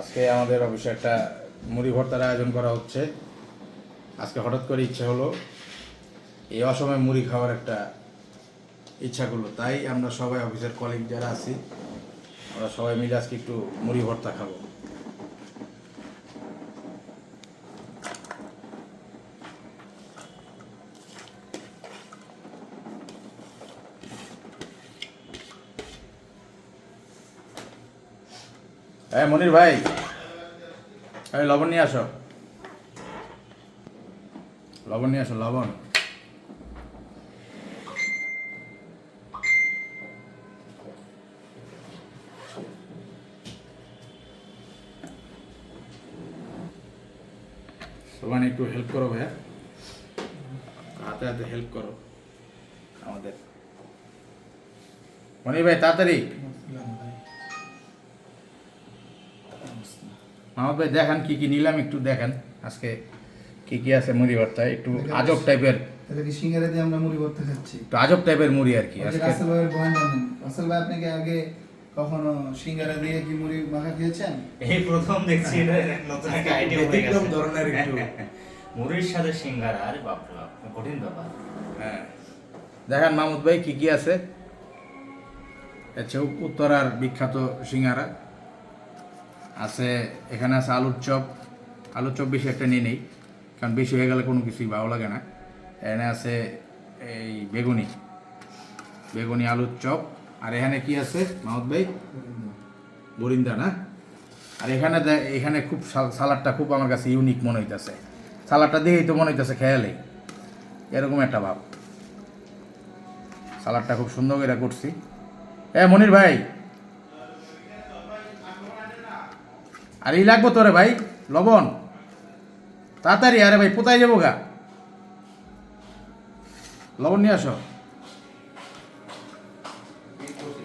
আজকে আমাদের অবশ্যই একটা মুড়ি ভর্তার আয়োজন করা হচ্ছে। আজকে হঠাৎ করে ইচ্ছা হলো এই অসময় মুড়ি খাওয়ার একটা ইচ্ছা করল। তাই আমরা সবাই অফিসের কলিগ যারা আছি আমরা সবাই মিলে আজকে একটু মুড়ি ভর্তা খাব। হ্যাঁ মনির ভাই। এই, লবণ নিয়ে আসো। লবণ নিয়ে আসো, লবণ। সবাই একটু হেল্প করো ভাইয়া। হাতে হাতে হেল্প করো। আমাদের। মনির ভাই, তাড়াতাড়ি। মাহমুদ ভাই দেখান কি কি নিলাম একটু দেখেন। আজকে কি কি আছে মুড়ি ভর্তায় একটু আজব টাইপের। তাহলে কি সিঙ্গারা দিয়ে আমরা মুড়ি ভর্তা খাচ্ছি? একটু আজব টাইপের মুড়ি আর কি আজকে। রাসেল ভাইয়ের বয়ান জানেন রাসেল ভাই আপনি কি আগে কখনো সিঙ্গারা দিয়ে কি মুড়ি মাখা খেয়েছেন? এই প্রথম দেখছি এটা নতুন একটা আইডিয়া হয়ে গেছে। ধরনের একটু। মুড়ির সাথে সিঙ্গারা আরে বাপরে বাপ কঠিন ব্যাপার। হ্যাঁ। দেখান মাহমুদ ভাই কি কি আছে? আচ্ছা উত্তরার বিখ্যাত সিঙ্গারা। আছে, এখানে আছে আলুর চপ। আলুর চপ বেশি একটা নিয়ে নেই, কারণ বেশি হয়ে গেলে কোনো কিছুই ভালো লাগে না। এখানে আছে এই বেগুনি বেগুনি, আলুর চপ। আর এখানে কি আছে, মাহমুদ ভাই? বরিন্দা না? আর এখানে এখানে খুব সাল- সালাডটা খুব আমার কাছে ইউনিক মনে হইতেছে। সালাডটা দিয়েই তো মনে হইতেছে খেয়ালে এরকম একটা ভাব। সালাডটা খুব সুন্দর করে করছি। এ, মনির ভাই আর এই লাগবো তোরে ভাই, লবণ। তাড়াতাড়ি, আরে ভাই, কোথায় যাব গা? লবণ নিয়ে আসো।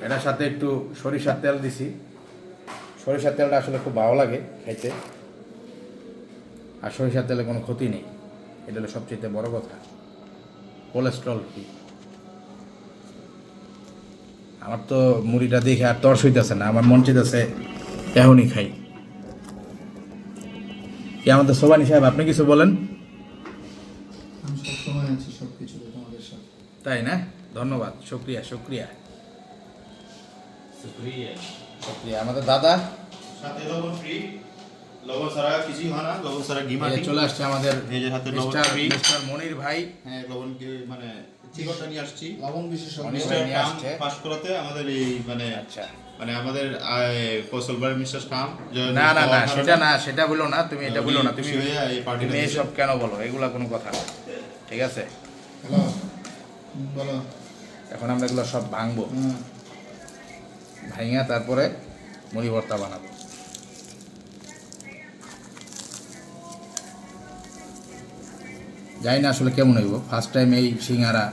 এটার সাথে একটু সরিষার তেল দিছি। সরিষার তেলটা আসলে খুব ভালো লাগে খাইতে আর সরিষার তেলে কোনো ক্ষতি নেই। এটা হলো সবচেয়ে বড় কথা। কোলেস্ট্রল কি আমার তো মুড়িটা দেখে আর তর্স হইতেছে না, আমার মন চাইতেছে এখনই খাই। কি আমাদের সোবানি সাহেব আপনি কিছু বলেন? তাই না? ধন্যবাদ শুক্রিয়া শুক্রিয়া। আমাদের দাদা? সাথে লবণ ফ্রি লবণ ছাড়া কিছুই হয় না। লবণ ছাড়া ঘি এই মাটি। চলে আসছে আমাদের নিজের হাতে লবণ মিস্টার মিস্টার মনির ভাই। হ্যাঁ লবণ কি- মানে চিকনটা নিয়ে আসছি। লবণ বিশেষজ্ঞ। নিয়ে আসছে। পাস করাতে আমাদের এই মানে আচ্ছা। মানে আমাদের কৌশলবার মিস্টার কাম না না না সেটা না সেটা বলো না তুমি এটা বলো না তুমি হয়ে পার্টিটা তুমি দিয়েছে। এইসব কেন বলো? এগুলা কোনো কথা না। ঠিক আছে? বলো। এখন আমরা এগুলো সব ভাঙবো। ভাঙিয়া তারপরে মুড়ি ভর্তা বানাবো। জানি না আসলে কেমন হইব। ফার্স্ট টাইম এই সিঙ্গারা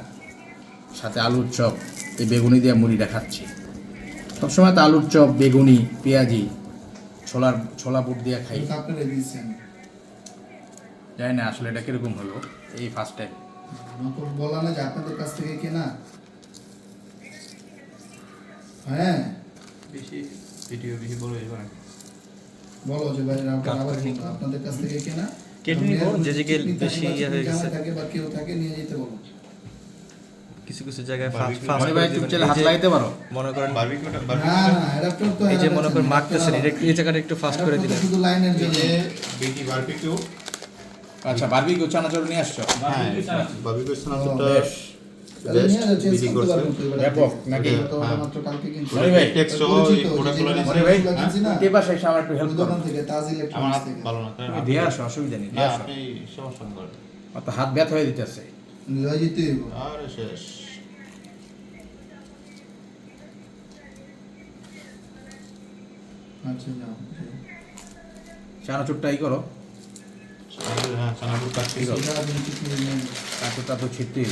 সাথে আলুর চপ এই বেগুনি দিয়ে মুড়িটা খাচ্ছি। সবসময় তো আলুর চপ বেগুনি পেঁয়াজি ছোলার ছোলা বুট দিয়ে খাই। জানি না আসলে এটা কীরকম হলো এই ফার্স্ট টাইম বলা না যে আপনাদের কাছ থেকে কেনা? হ্যাঁ? বেশি ভিডিও বেশি বড় হয়ে যাবে বলো যে ভাই আপনাদের কাছ থেকে কেনা? কেটে নিবো, যে থাকে বেশি বা ইয়ে হয়ে গেছে। থাকে বা কেউ থাকে নিয়ে যেতে বলো। কিছু কিছু জায়গায় ফাস্ট ফাস্ট ভাই তুমি চাইলে হাত লাগাইতে পারো? মনে করেন বারবিকিউটা না বারবিকিউটা না অ্যাডাপ্টার তো এই যে মনে করেন না, মাখতেছেন এটা এই জায়গাটা একটু ফাস্ট করে দিলেন। শুধু লাইনের জন্য। বিটি বারবিকিউ। আচ্ছা বারবিকিউ চানাচুর নিয়ে আসছো? হ্যাঁ বারবিকিউ ওরা হ্যাঁ। না, হাত না না? না, ব্যথা হয়ে দিতেছে যেতে। আরে শেষ আচ্ছা, যাও। করো হ্যাঁ চানাচুর কিছু। চানাচুরটা তো ছিটতেই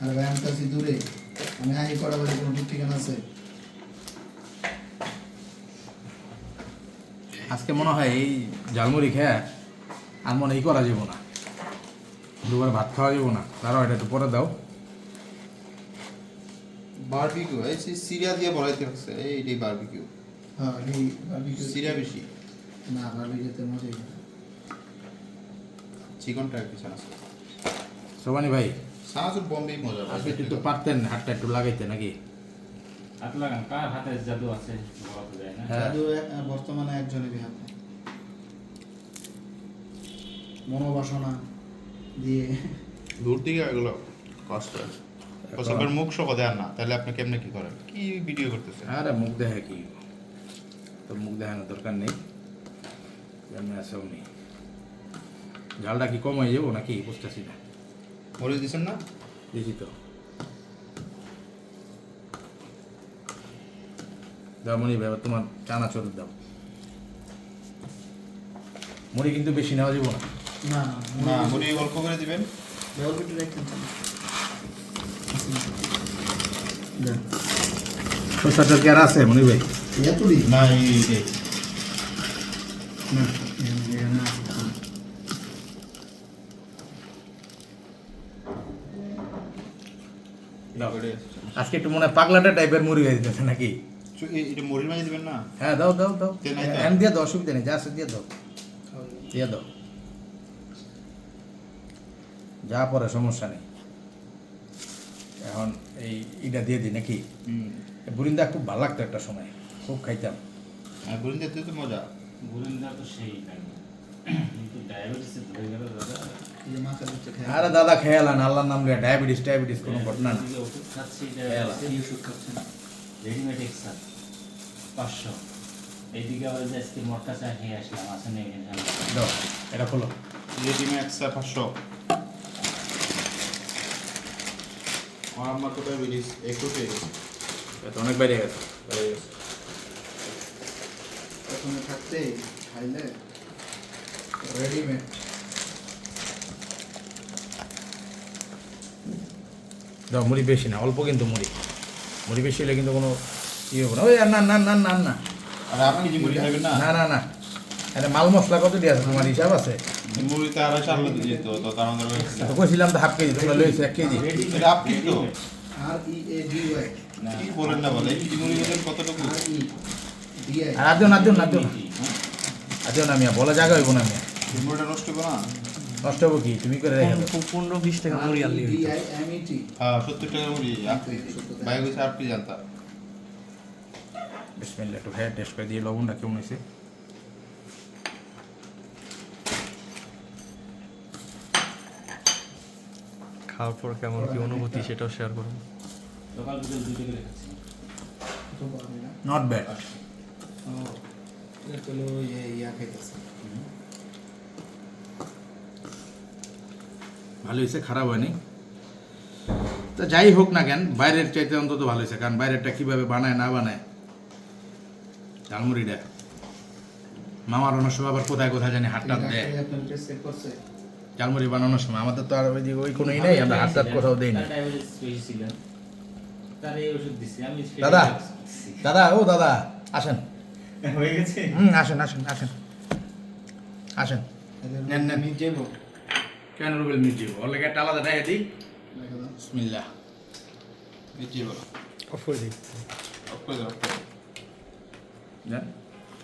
আর তো আছি দূরে। আমি হাই করা বাড়ি কোনো ঠিক ঠিকানা আছে আজকে মনে হয় এই ঝালমুড়ি খেয়ে আর মনে এই করা যাব না দুবার ভাত খাওয়া যাব না। তারও এটা একটু পরে দাও। বারবিকিউ এই সেই সিরিয়া দিয়ে বলাইতে হচ্ছে এইটাই বারবিকিউ হ্যাঁ এই বারবিকিউ সিরিয়া বেশি। না বারবিকিউতে মজাই না। চিকনটা একটু চানাচুর সোবানি ভাই চানাচুর বম্বেই মজা আপনি তো পারতেন হাতটা একটু লাগাইতে নাকি? হাত লাগান কার হাতে জাদু আছে? বলা তো যায় না। হ্যাঁ। জাদু বর্তমানে একজনেরই হাতে। মনোবাসনা। দিয়ে দূর থেকে এগুলো কষ্ট ফসলের মুখ শোক দেন না তাহলে আপনি কেমনে কি করেন? কি ভিডিও করতেছেন? আরে মুখ দেখে কি? তোর মুখ দেখানোর দরকার নেই। যেমন আছে অমনি ঝালটা কি কম হয়ে যাব নাকি? বুঝতেছি না। মরিচ দিছেন না? দেখি তো। দাও মনি ভাই তোমার চানা চোর দাও। মুড়ি কিন্তু বেশি নেওয়া যাব না। না না মুড়ি অল্প করে দিবেন। রাখতেন চান কি আর আছে মনি ভাই? এতটি না এই না আজকে একটু মনে হয় পাগলাটা টাইপের মুড়ি হয়ে যেতেছে নাকি? এটা মুড়ির মাঝে দিবেন না? হ্যাঁ দাও দাও দাও? হ্যাঁ দিয়ে দাও অসুবিধা নেই যা আছে দিয়ে দাও। দিয়ে দাও। যা পরে সমস্যা নেই। এখন এই ইটা দিয়ে দিই নাকি? বুরিন্দা খুব ভালো লাগতো একটা সময় খুব খাইতাম। আর বলুন দিতে তো মজা। গুলিন্দা তো সেই আরে দাদা খেয়ালান আল্লাহর নাম লিয়া ডায়াবেটিস ডায়াবেটিস কোনো ঘটনা না। রেডিমেড পাঁচশো। এইদিকে আবার যে আজকে মটকা চা খেয়ে আসলাম আসে নেই দাও এটা খোলো। রেডিমে একশো পাঁচশো। আমার আম্মা কোথায় বেরিয়েছ একটু পেয়ে গেছে এটা অনেক বাইরে গেছে। বেরিয়ে গেছে। প্রথমে থাকতে খাইলে রেডিমেড দাও মুড়ি বেশি না অল্প কিন্তু মুড়ি। মুড়ি বেশি হলে কিন্তু কোনো ইয়ে হবে না। ওই আর না না না না না। আর আপনি যে মুড়ি খাবেন না? না না না। এটা মাল মশলা কত দিয়ে আছে? তোমার হিসাব আছে? মুড়িতে আড়াইশো আলু দিয়ে যেত তো তার আমাদের কইছিলাম তো হাফ কেজি তোমরা লইছো এক কেজি। এটা আপনি তো? আর ই এ ডি ওয়াই কি বলেন না বলে এই মুড়ি কতটুকু? আর আই আর আদিও না দিও না দিও না। আদিও না মিয়া বলা জায়গা হইব না মিয়া। মুড়িটা নষ্ট করো না? নষ্ট হব কি? তুমি করে রেখে দাও। পনেরো বিশ টাকা মুড়ি আনলি ই টি হ্যাঁ সত্তর টাকা মুড়ি আপনি বাইরে গেছে আপনি জানতা বিসমিল্লাহ একটু ভাইয়া টেস্ট করে দিয়ে লবণটা কেমন হয়েছে খাওয়ার পর কেমন কি অনুভূতি সেটাও শেয়ার করুন। নট ব্যাড ভালো হয়েছে, খারাপ হয়নি। তো যাই হোক না কেন, বাইরের চাইতে অন্তত ভালো হয়েছে, কারণ বাইরেরটা কীভাবে বানায়, না বানায়, ঝালমুড়িটা। মামার অনেক সময় আবার কোথায় কোথায় জানি হাত টাত দেয়। ঝালমুড়ি বানানোর সময়। আমাদের তো আর ওই দিকে ওই কোনোই নেই আমরা হাত টাত কোথাও দেই না। দাদা দাদা ও দাদা আসেন। হয়ে গেছে? হুম আসেন আসেন আসেন। আসেন। নেন, নেন। আমি যাব কেন রুবেল মিউজিক ওর লেগে একটা আলাদা টাকা দিই। বিসমিল্লাহ। এই যে অফ করে দিই। অফ করে দাও, অফ করে দাও। দেন।